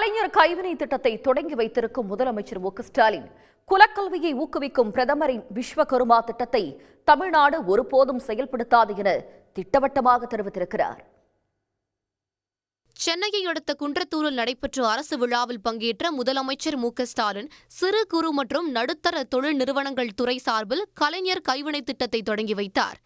கலைஞர் கைவினை திட்டத்தை தொடங்கி வைத்திருக்கும் முதலமைச்சர் மு ஸ்டாலின் குலக்கல்வியை ஊக்குவிக்கும் பிரதமரின் விஸ்வகருமா திட்டத்தை தமிழ்நாடு ஒருபோதும் செயல்படுத்தாது என திட்டவட்டமாக தெரிவித்திருக்கிறார். சென்னையை அடுத்த குன்றத்தூரில் நடைபெற்ற அரசு விழாவில் பங்கேற்ற முதலமைச்சர் மு. ஸ்டாலின் சிறு குறு மற்றும் நடுத்தர தொழில் நிறுவனங்கள் துறை சார்பில் கலைஞர் கைவினை திட்டத்தை தொடங்கி வைத்தார்.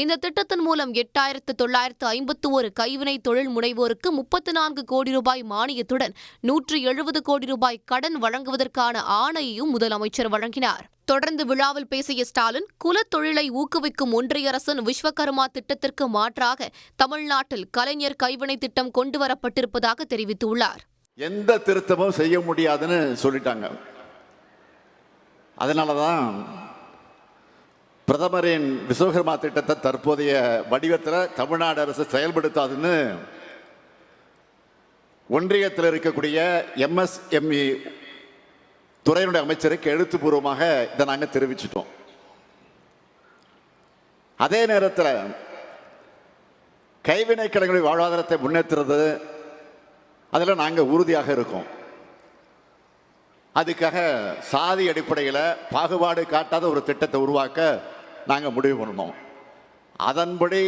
இந்த திட்டத்தின் மூலம் எட்டாயிரத்து தொள்ளாயிரத்து ஐம்பத்து ஒரு கைவினை தொழில் முனைவோருக்கு முப்பத்து நான்கு கோடி ரூபாய் மானியத்துடன் நூற்று எழுபது கோடி ரூபாய் கடன் வழங்குவதற்கான ஆணையையும் முதலமைச்சர் வழங்கினார். தொடர்ந்து விழாவில் பேசிய ஸ்டாலின் குலத்தொழிலை ஊக்குவிக்கும் ஒன்றிய அரசின் விஸ்வகர்மா திட்டத்திற்கு மாற்றாக தமிழ்நாட்டில் கலைஞர் கைவினை திட்டம் கொண்டுவரப்பட்டிருப்பதாக தெரிவித்துள்ளார். எந்த திருத்தமும் செய்ய முடியாதுன்னு சொல்லிட்டாங்க. அதனால தான் பிரதமரின் விஸ்வகர்மா திட்டத்தை தற்போதைய வடிவத்தில் தமிழ்நாடு அரசு செயல்படுத்தாதுன்னு ஒன்றியத்தில் இருக்கக்கூடிய எம்எஸ்எம்இ துறையினுடைய அமைச்சருக்கு எழுத்துப்பூர்வமாக இதை நாங்கள் தெரிவிச்சிட்டோம். அதே நேரத்தில் கைவினை கலைஞருடைய வாழ்வாதாரத்தை முன்னேற்றுறது அதில் நாங்கள் உறுதியாக இருக்கோம். அதுக்காக சாதி அடிப்படையில் பாகுபாடு காட்டாத ஒரு திட்டத்தை உருவாக்க நாங்கள் முடிவு பண்ணோம் அதன்படி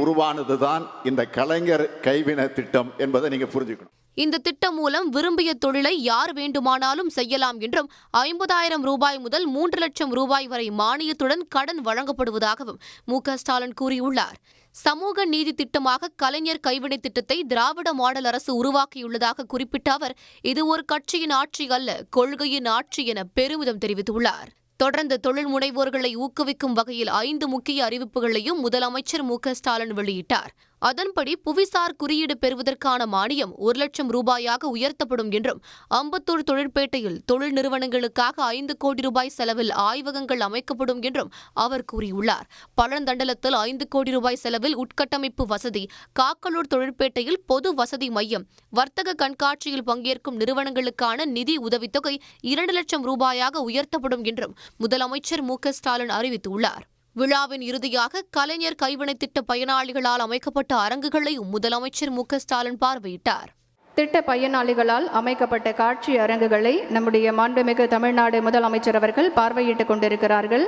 உருவானது தான் இந்த கலைஞர் கைவினை திட்டம் என்பதை நீங்கள் புரிஞ்சுக்கணும். இந்த திட்டம் மூலம் விரும்பிய தொழிலை யார் வேண்டுமானாலும் செய்யலாம் என்றும் ஐம்பதாயிரம் ரூபாய் முதல் மூன்று லட்சம் ரூபாய் வரை மானியத்துடன் கடன் வழங்கப்படுவதாகவும் மு க ஸ்டாலின் கூறியுள்ளார். சமூக நீதி திட்டமாக கலைஞர் கைவினை திட்டத்தை திராவிட மாடல் அரசு உருவாக்கியுள்ளதாக குறிப்பிட்ட அவர் இது ஒரு கட்சியின் ஆட்சி அல்ல கொள்கையின் ஆட்சி என பெருமிதம் தெரிவித்துள்ளார். தொடர்ந்து தொழில் முனைவோர்களை ஊக்குவிக்கும் வகையில் ஐந்து முக்கிய அறிவிப்புகளையும் முதலமைச்சர் மு க ஸ்டாலின் வெளியிட்டார். அதன்படி புவிசார் குறியீடு பெறுவதற்கான மானியம் ஒரு லட்சம் ரூபாயாக உயர்த்தப்படும் என்றும் அம்பத்தூர் தொழிற்பேட்டையில் தொழில் நிறுவனங்களுக்காக ஐந்து கோடி ரூபாய் செலவில் ஆய்வகங்கள் அமைக்கப்படும் என்றும் அவர் கூறியுள்ளார். பழந்தண்டலத்தில் ஐந்து கோடி ரூபாய் செலவில் உட்கட்டமைப்பு வசதி காக்கலூர் தொழிற்பேட்டையில் பொது வசதி மையம் வர்த்தக கண்காட்சியில் பங்கேற்கும் நிறுவனங்களுக்கான நிதி உதவித்தொகை இரண்டு லட்சம் ரூபாயாக உயர்த்தப்படும் என்றும் முதலமைச்சர் மு க ஸ்டாலின் அறிவித்துள்ளார். விழாவின் இறுதியாக கலைஞர் கைவினை திட்ட பயனாளிகளால் அமைக்கப்பட்ட அரங்குகளையும் முதலமைச்சர் மு க ஸ்டாலின் பார்வையிட்டார். திட்ட பயனாளிகளால் அமைக்கப்பட்ட காட்சி அரங்குகளை நம்முடைய மாண்புமிகு தமிழ்நாடு முதலமைச்சர் அவர்கள் பார்வையிட்டுக் கொண்டிருக்கிறார்கள்.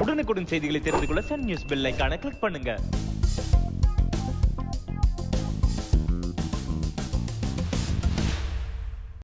உடனுக்குடன் செய்திகளை தெரிந்து கொள்ள சன் நியூஸ் பெல் கிளிக் பண்ணுங்க.